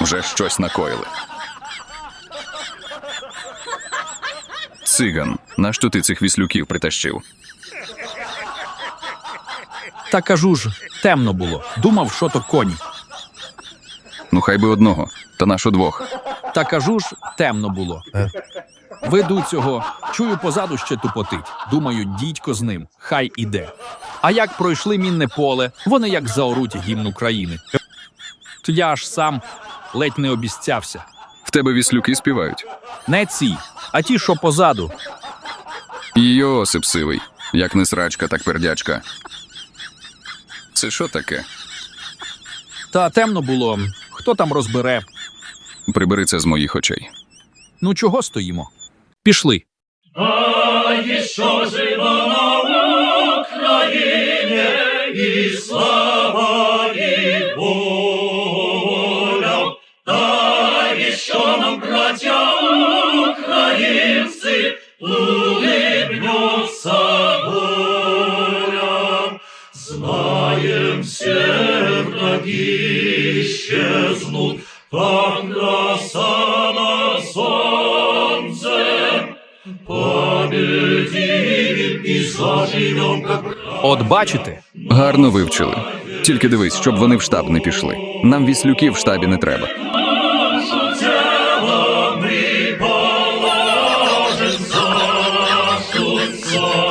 Вже щось накоїли. Циган, нащо ти цих віслюків притащив? Та кажу ж, темно було. Думав, що то коні. Ну, хай би одного, та нашу двох. Та кажу ж, темно було. Веду цього, чую позаду ще тупотить. Думаю, дідько з ним, хай іде. А як пройшли мінне поле, вони як заоруть гімн України. То я аж сам ледь не обіцявся. В тебе віслюки співають. Не ці, а ті, що позаду. Йосип сивий, як не срачка, так пердячка. Це що таке? Та темно було. Хто там розбере? Прибери це з моїх очей. Ну чого стоїмо? Пішли. А еще жива на Украине и слава нам, братья украинцы, улыбнется воля. Знаем, все враги исчезнут, как роса на солнце. Победим и заживем, как От бачите, Гарно вивчили. Тільки дивись, щоб вони в штаб не пішли. Нам віслюків в штабі не треба. Lord.